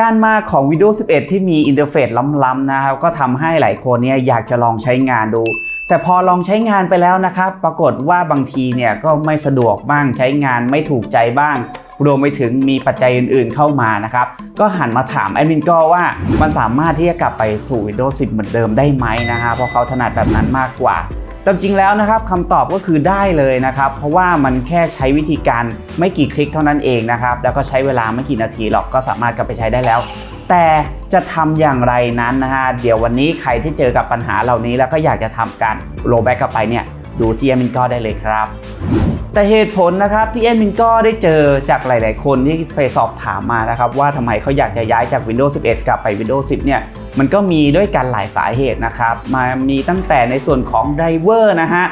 การมาของ Windows 11 ที่มีอินเทอร์เฟซล้ำๆนะครับก็ทำให้หลายคนเนี่ยอยากจะลองใช้งานดู แต่พอลองใช้งานไปแล้วนะครับ ปรากฏว่าบางทีเนี่ยก็ไม่สะดวกบ้างใช้งานไม่ถูกใจบ้าง รวมไปถึงมีปัจจัยอื่นๆเข้ามานะครับ ก็หันมาถามแอดมินก็ว่ามันสามารถที่จะกลับไปสู่ Windows 10 เหมือนเดิมได้ไหมนะฮะเพราะเขาถนัดแบบนั้นมากกว่า แต่จริงแล้วนะครับคำตอบก็คือได้เลยนะครับ เพราะว่ามันแค่ใช้วิธีการไม่กี่คลิกเท่านั้นเองนะครับ แล้วก็ใช้เวลาไม่กี่นาทีหรอกก็สามารถกลับไปใช้ได้แล้ว แต่จะทำอย่างไรนั้นนะฮะเดี๋ยววันนี้ใครที่เจอกับปัญหาเหล่านี้ แล้วก็อยากจะทำการโรแบ็กกลับไปเนี่ยดูที่แอมินก็ได้เลยครับ แต่เหตุผลนะครับที่แอดมินก็ได้เจอจากหลาย ๆ คนที่ไปสอบถามมานะครับว่าทำไมเขาอยากจะย้ายจาก Windows 11 กลับไป Windows 10 เนี่ย มันก็มีด้วยกันหลายสาเหตุนะครับ มามีตั้งแต่ในส่วนของไดเวอร์นะฮะ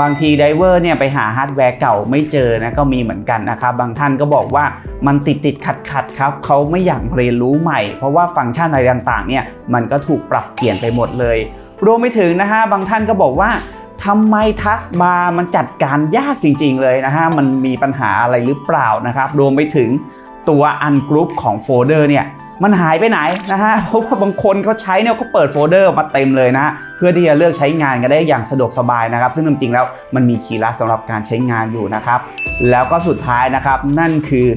บางทีไดเวอร์เนี่ยไปหาฮาร์ดแวร์เก่าไม่เจอนะก็มีเหมือนกันนะครับ บางท่านก็บอกว่ามันติดติดขัดขัดครับเขาไม่อยากเรียนรู้ใหม่ เพราะว่าฟังก์ชันอะไรต่างๆเนี่ยมันก็ถูกปรับเปลี่ยนไปหมดเลย รวมไปถึงนะฮะบางท่านก็บอกว่าทำไมทักบาร์มันจัดการยากจริงๆเลยนะฮะมันมีปัญหาอะไรหรือเปล่านะครับ รวมไปถึง ตัวอันกรุ๊ปของโฟลเดอร์เนี่ยมันหายไปไหนนะฮะ เพราะว่าบางคนเขาใช้เนี่ยก็เปิดโฟลเดอร์มาเต็มเลยนะ เพื่อที่จะเลือกใช้งานกันได้อย่างสะดวกสบายนะครับ ซึ่งจริงๆแล้วมันมีคีย์ลัดสำหรับการใช้งานอยู่นะครับ แล้วก็สุดท้ายนะครับนั่นคือ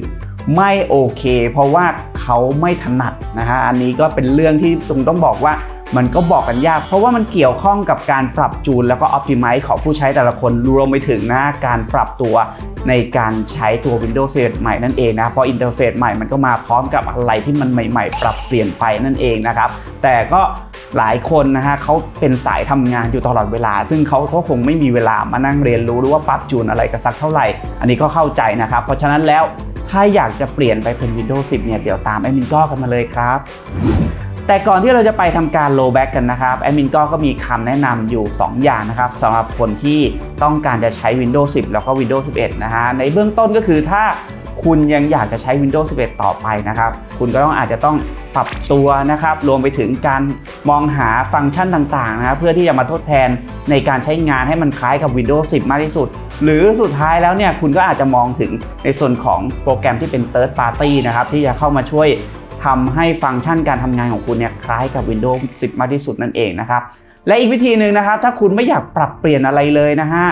ไม่โอเค เพราะว่าเขาไม่ถนัดนะฮะอันนี้ก็เป็นเรื่องที่ตรงต้องบอกว่า มันก็บอกกันยาก เพราะว่ามันเกี่ยวข้องกับการปรับจูน แล้วก็อ p ติ i z e ของผู้ใช้แต่ละคนรวมไปถึงนะการปรับตัวในการใช้ตัว Windows 11ใหม่นั่นเองนะเพราะอินเทอร์เฟซใหม่มันก็มาพร้อมกับอะไรที่มันใหม่ ๆ ปรับเปลี่ยนไปนั่นเองนะครับแต่ก็หลายคนนะฮะเขาเป็นสายทำงานอยู่ตลอดเวลา ซึ่งเขาก็คงไม่มีเวลามานั่งเรียนรู้หรือว่าปรับจูนอะไรกันสักเท่าไหร่ อันนี้ก็เข้าใจนะครับ เพราะฉะนั้นแล้วถ้าอยากจะเปลี่ยนไปเป็น Windows 10 เนี่ย เดี๋ยวตามแอดมินก็กันมาเลยครับ แต่ก่อนที่เราจะไปทำการ roll back กันนะครับแอดมินก็ก็มีคำแนะนำอยู่ 2 อย่างนะครับสำหรับคนที่ต้องการจะใช้ Windows 10 แล้วก็ Windows 11 นะฮะในเบื้องต้นก็คือถ้าคุณยังอยากจะใช้ Windows 11 ต่อไปนะครับ คุณก็ต้องอาจจะต้องปรับตัวนะครับ รวมไปถึงการมองหาฟังก์ชันต่างๆนะครับเพื่อที่จะมาทดแทนในการใช้งานให้มันคล้ายกับ Windows 10 มากที่สุด หรือสุดท้ายแล้วเนี่ยคุณก็อาจจะมองถึงในส่วนของโปรแกรมที่เป็น Third Party นะครับที่จะเข้ามาช่วย ทำให้ฟังก์ชันการทำงานของคุณเนี่ยคล้ายกับ Windows 10 มากที่สุดนั่นเองนะครับ และอีกวิธีหนึ่งนะครับ ถ้าคุณไม่อยากปรับเปลี่ยนอะไรเลยนะฮะ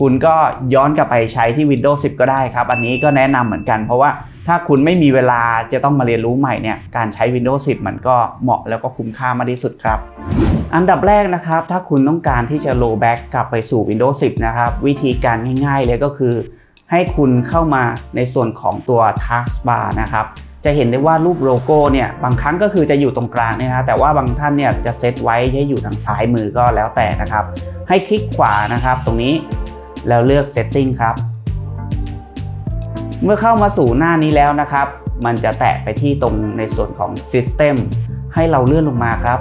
คุณก็ย้อนกลับไปใช้ที่ Windows 10 ก็ได้ครับ อันนี้ก็แนะนำเหมือนกัน เพราะว่าถ้าคุณไม่มีเวลาจะต้องมาเรียนรู้ใหม่เนี่ยการใช้ Windows 10 มันก็เหมาะแล้วก็คุ้มค่ามากที่สุดครับ อันดับแรกนะครับ ถ้าคุณต้องการที่จะ roll back กลับไปสู่ Windows 10 นะครับ วิธีการง่ายๆเลยก็คือ ให้คุณเข้ามาในส่วนของตัว Taskbar นะครับ จะเห็นได้ว่ารูปโลโก้เนี่ยบางครั้งก็คือจะอยู่ตรงกลางนี่ยนะแต่ว่าบางท่านเนี่ยจะเซตไว้ให้อยู่ทางซ้ายมือก็แล้วแต่นะครับ ให้คลิกขวานะครับ ตรงนี้แล้วเลือก Setting ครับ เมื่อเข้ามาสู่หน้านี้แล้วนะครับ มันจะแตะไปที่ตรงในส่วนของ System ให้เราเลื่อนลงมาครับ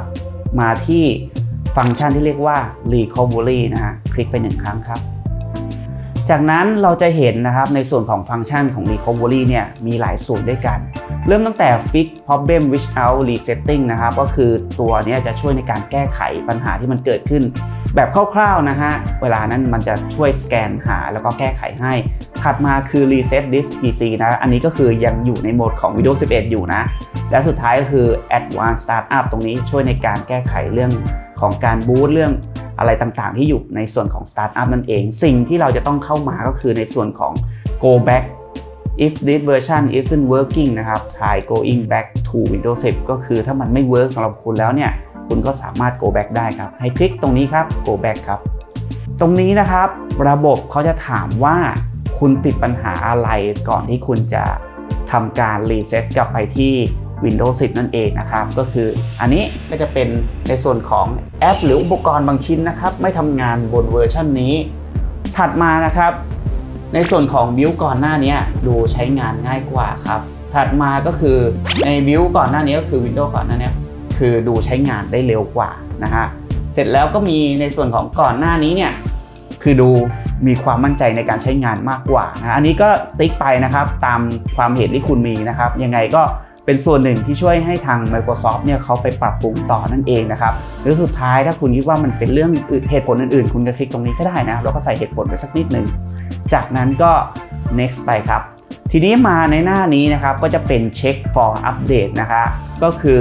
มาที่ฟังก์ชันที่เรียกว่า Recovery นะฮะคลิกไปหนึ่งครั้งครับ จากนั้นเราจะเห็นนะครับในส่วนของฟังก์ชันของ Recovery เนี่ยมีหลายส่วนด้วยกัน เริ่มตั้งแต่ Fix Problem Without Resetting นะครับก็คือตัวนี้จะช่วยในการแก้ไขปัญหาที่มันเกิดขึ้น แบบคร่าวๆนะฮะเวลานั้นมันจะช่วยสแกนหาแล้วก็แก้ไขให้ ถัดมาคือ Reset Disk PC นะอันนี้ก็คือยังอยู่ในโหมดของ Windows 11 อยู่นะ และสุดท้ายก็คือ Advanced Startup ตรงนี้ช่วยในการแก้ไขเรื่องของการบูตเรื่อง อะไรต่างๆ ที่อยู่ในส่วนของ Startup นั่นเอง สิ่งที่เราจะต้องเข้ามาก็คือในส่วนของ Go Back if this version isn't working นะครับ try going back to Windows 10 ก็คือถ้ามันไม่ work สำหรับคุณแล้วเนี่ย คุณก็สามารถ go back ได้ครับ ให้คลิกตรงนี้ครับ go back ครับ ตรงนี้นะครับ ระบบเขาจะถามว่าคุณติดปัญหาอะไรก่อนที่คุณจะทำการรีเซ็ตกลับไปที่ Windows 10 นั่นเองนะครับ ก็คืออันนี้ก็จะเป็นในส่วนของแอป หรืออุปกรณ์บางชิ้นนะครับ ไม่ทำงานบนเวอร์ชันนี้ ถัดมานะครับ ในส่วนของบิวก่อนหน้านี้ดูใช้งานง่ายกว่าครับ ถัดมาก็คือในบิวก่อนหน้านี้ก็คือ Windows ก่อนหน้านี้คือดูใช้งานได้เร็วกว่านะฮะเสร็จแล้วก็มีในส่วนของก่อนหน้านี้เนี่ยคือดูมีความมั่นใจในการใช้งานมากกว่านะอันนี้ก็ติ๊กไปนะครับตามความเห็นที่คุณมีนะครับ ยังไงก็ เป็นส่วนหนึ่งที่ช่วยให้ทาง Microsoft เนี่ยเขาไปปรับปรุงต่อนั่นเองนะครับหรือสุดท้ายถ้าคุณคิดว่ามันเป็นเรื่องเหตุผลอื่นๆ คุณก็คลิกตรงนี้ก็ได้นะแล้วก็ใส่เหตุผลไปสักนิดหนึ่งจากนั้นก็ next ไปครับ ทีนี้มาในหน้านี้นะครับก็จะเป็นเช็ค for update นะคะก็คือ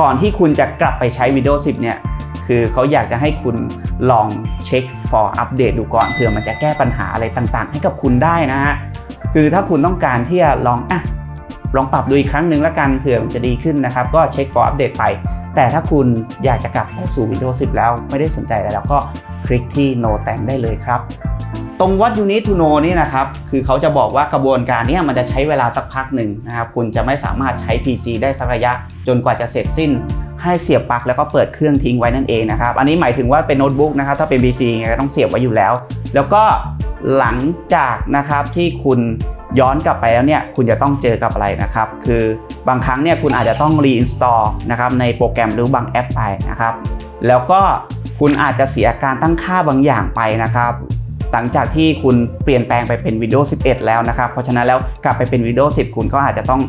ก่อนที่คุณจะกลับไปใช้ Windows 10 เนี่ยคือเขาอยากจะให้คุณลองเช็ค for update ดูก่อนเผื่อมันจะแก้ปัญหาอะไรต่างๆ ให้กับคุณได้นะฮะคือถ้าคุณต้องการที่จะลองอะ ลองปรับดูอีกครั้งหนึ่งแล้วกันเผื่อมันจะดีขึ้นนะครับ ก็เช็ค for update ไป แต่ถ้าคุณอยากจะกลับเข้าสู่ Windows 10 แล้วไม่ได้สนใจอะไรแล้วก็คลิกที่ no แต่งได้เลยครับตรง what you need to know นี่นะครับ คือเขาจะบอกว่ากระบวนการนี้มันจะใช้เวลาสักพักหนึ่งนะครับ คุณจะไม่สามารถใช้ PC ได้สักระยะ จนกว่าจะเสร็จสิ้น ให้เสียบปลั๊กแล้วก็เปิดเครื่องทิ้งไว้นั่นเองนะครับ อันนี้หมายถึงว่าเป็นโน้ตบุ๊กนะครับ ถ้าเป็น PC ไงก็ต้องเสียบไว้อยู่แล้ว แล้วก็หลังจากนะครับที่คุณ ย้อนกลับไปแล้วเนี่ยคุณจะต้องเจอกับอะไรนะครับ คือบางครั้งเนี่ยคุณอาจจะต้อง reinstall นะครับในโปรแกรมหรือบางแอปไปนะครับ แล้วก็คุณอาจจะเสียการตั้งค่าบางอย่างไปนะครับ หลังจากที่คุณเปลี่ยนแปลงไปเป็น Windows 11 แล้วนะครับ เพราะฉะนั้นแล้วกลับไปเป็น Windows 10 คุณก็อาจจะต้อง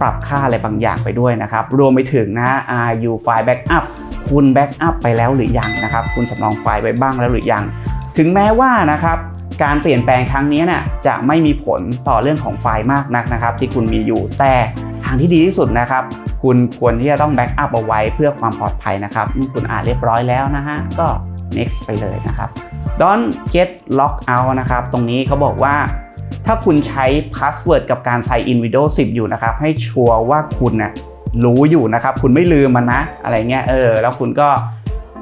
ปรับค่าอะไรบางอย่างไปด้วยนะครับ รวมไปถึงนะ RU File Backup คุณ Backup ไปแล้วหรือยังนะครับ คุณสำรองไฟล์ไว้บ้างแล้วหรือยัง ถึงแม้ว่านะครับ การเปลี่ยนแปลงครั้งนี้น่ะจะไม่มีผลต่อเรื่องของไฟล์มากนักนะครับ ที่คุณมีอยู่แต่ทางที่ดีที่สุดนะครับ คุณควรที่จะต้องแบ็กอัพเอาไว้เพื่อความปลอดภัยนะครับเมื่อคุณอ่านเรียบร้อยแล้วนะฮะก็ next ไปเลยนะครับ don't get lock out นะครับ ตรงนี้เขาบอกว่า ถ้าคุณใช้ password กับการ sign in Windows 10 อยู่นะครับ ให้ชัวร์ว่าคุณนะรู้อยู่นะครับ คุณไม่ลืมมันนะ อะไรเงี้ยเออ แล้วคุณก็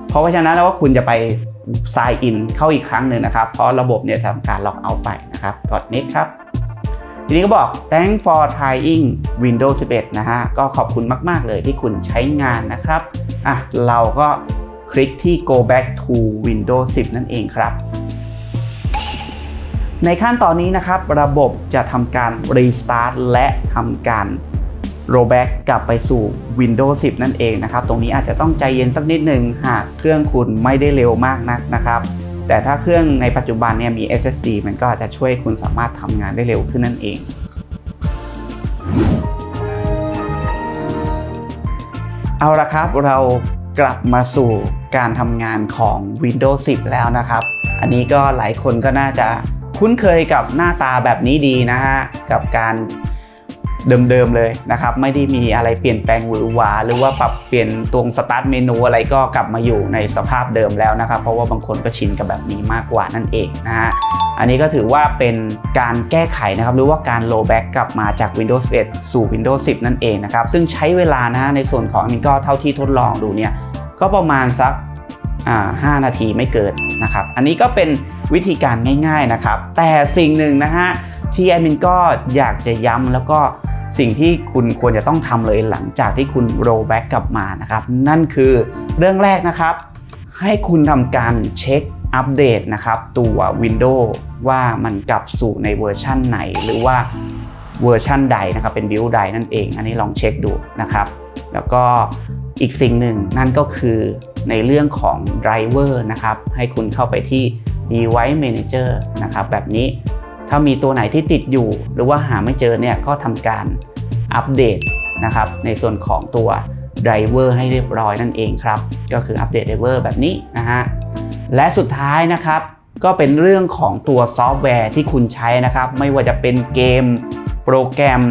เพราะฉะนั้นแล้วว่าคุณจะไป sign in เข้าอีกครั้งหนึ่งนะครับ เพราะระบบเนี่ยทำการ lock out ไปนะครับกด next ครับ ทีนี้ก็บอก thank for trying Windows 11 นะฮะ ก็ขอบคุณมาก ๆ เลยที่คุณใช้งานนะครับ อะ เราก็คลิกที่ go back to Windows 10 นั่นเองครับ ในขั้นตอนนี้นะครับ ระบบจะทำการ restart และทำการ rollback กลับไปสู่ Windows 10 นั่นเองนะครับ ตรงนี้อาจจะต้องใจเย็นสักนิดหนึ่งหากเครื่องคุณไม่ได้เร็วมากนักนะครับ แต่ถ้าเครื่องในปัจจุบันเนี่ยมี SSD มันก็อาจจะช่วยคุณสามารถทำงานได้เร็วขึ้นนั่นเองเอาละครับเรากลับมาสู่การทำงานของ Windows 10 แล้วนะครับ อันนี้ก็หลายคนก็น่าจะคุ้นเคยกับหน้าตาแบบนี้ดีนะฮะ กับการ เดิมๆเลยนะครับไม่ได้มีอะไรเปลี่ยนแปลงหวือหวาหรือว่าปรับเปลี่ยนตรงสตาร์ทเมนูอะไรก็กลับมาอยู่ในสภาพเดิมแล้วนะครับ เพราะว่าบางคนก็ชินกับแบบนี้มากกว่านั่นเองนะฮะอันนี้ก็ถือว่าเป็นการแก้ไขนะครับหรือว่าการ roll back กลับมาจาก Windows 11 สู่ Windows 10 นั่นเองนะครับ ซึ่งใช้เวลานะฮะในส่วนของอันนี้ก็เท่าที่ทดลองดูเนี่ยก็ประมาณสักอ่า5นาทีไม่เกินนะครับ อันนี้ก็เป็นวิธีการง่าย ๆนะครับ แต่สิ่งหนึ่งนะฮะที่แอดมินก็อยากจะย้ำแล้วก็ สิ่งที่คุณควรจะต้องทำเลยหลังจากที่คุณ roll back กลับมานะครับ นั่นคือเรื่องแรกนะครับ ให้คุณทำการเช็คอัปเดตนะครับ ตัว Windows ว่ามันกลับสู่ในเวอร์ชั่นไหน หรือว่าเวอร์ชั่นใดนะครับเป็นบิลใดนั่นเอง อันนี้ลองเช็คดูนะครับ แล้วก็อีกสิ่งหนึ่งนั่นก็คือในเรื่องของไดรเวอร์นะครับ ให้คุณเข้าไปที่ Device Manager นะครับ แบบนี้ ถ้ามีตัวไหนที่ติดอยู่ หรือว่าหาไม่เจอเนี่ยก็ทำการอัปเดตนะครับในส่วนของตัวไดรเวอร์ให้เรียบร้อยนั่นเองครับ ก็คืออัปเดตไดรเวอร์แบบนี้นะฮะและสุดท้ายนะครับ ก็เป็นเรื่องของตัวซอฟต์แวร์ที่คุณใช้นะครับ ไม่ว่าจะเป็นเกม โปรแกรม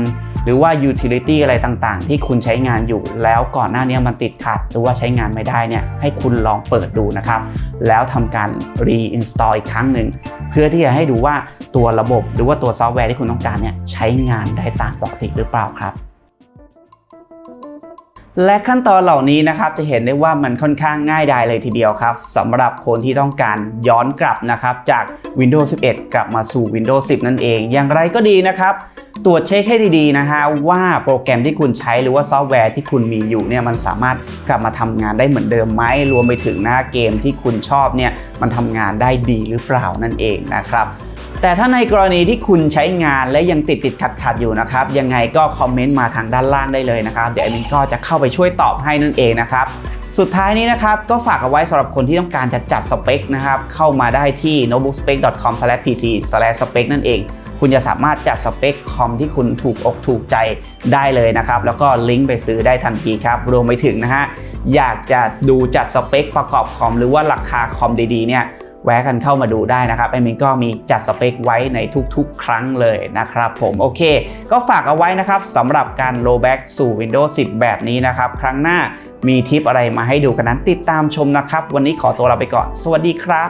หรือว่า utility อะไรต่างๆ ที่คุณใช้งานอยู่ แล้วก่อนหน้านี้มันติดขัด หรือว่าใช้งานไม่ได้เนี่ยให้คุณลองเปิดดูนะครับ แล้วทำการ reinstall อีกครั้งหนึ่ง เพื่อที่จะให้ดูว่าตัวระบบ หรือว่าตัวซอฟต์แวร์ที่คุณต้องการเนี่ยใช้งานได้ตามปกติหรือเปล่าครับและขั้นตอนเหล่านี้นะครับจะเห็นได้ว่ามันค่อนข้างง่ายดายเลยทีเดียวครับสำหรับคนที่ต้องการย้อนกลับนะครับจาก Windows 11 กลับมาสู่ Windows 10 นั่นเอง อย่างไรก็ดีนะครับ ตรวจเช็คให้ดีๆนะฮะว่าโปรแกรมที่คุณใช้หรือว่าซอฟต์แวร์ที่คุณมีอยู่เนี่ยมันสามารถกลับมาทำงานได้เหมือนเดิมไหมรวมไปถึงหน้าเกมที่คุณชอบเนี่ยมันทำงานได้ดีหรือเปล่านั่นเองนะครับแต่ถ้าในกรณีที่คุณใช้งานและยังติดติดขัดขัดอยู่นะครับ ยังไงก็คอมเมนต์มาทางด้านล่างได้เลยนะครับ เดี๋ยวแอดมินก็จะเข้าไปช่วยตอบให้นั่นเองนะครับ สุดท้ายนี้นะครับ ก็ฝากเอาไว้สำหรับคนที่ต้องการจะจัดสเปคนะครับ เข้ามาได้ที่ notebookspec.com/pc/spec นั่นเอง คุณจะสามารถจัดสเปคคอมที่คุณถูกอกถูกใจได้เลยนะครับ แล้วก็ลิงก์ไปซื้อได้ทันทีครับ รวมไปถึงนะฮะ อยากจะดูจัดสเปคประกอบคอมหรือว่าราคาคอมดีๆเนี่ยแวะกันเข้ามาดูได้นะครับแอดมินก็มีจัดสเปคไว้ในทุกๆ ครั้งเลยนะครับผมโอเค ก็ฝากเอาไว้นะครับสำหรับการ roll back สู่ Windows 10 แบบนี้นะครับ ครั้งหน้ามีทิปอะไรมาให้ดูกันนั้นติดตามชมนะครับ วันนี้ขอตัวลาไปก่อน สวัสดีครับ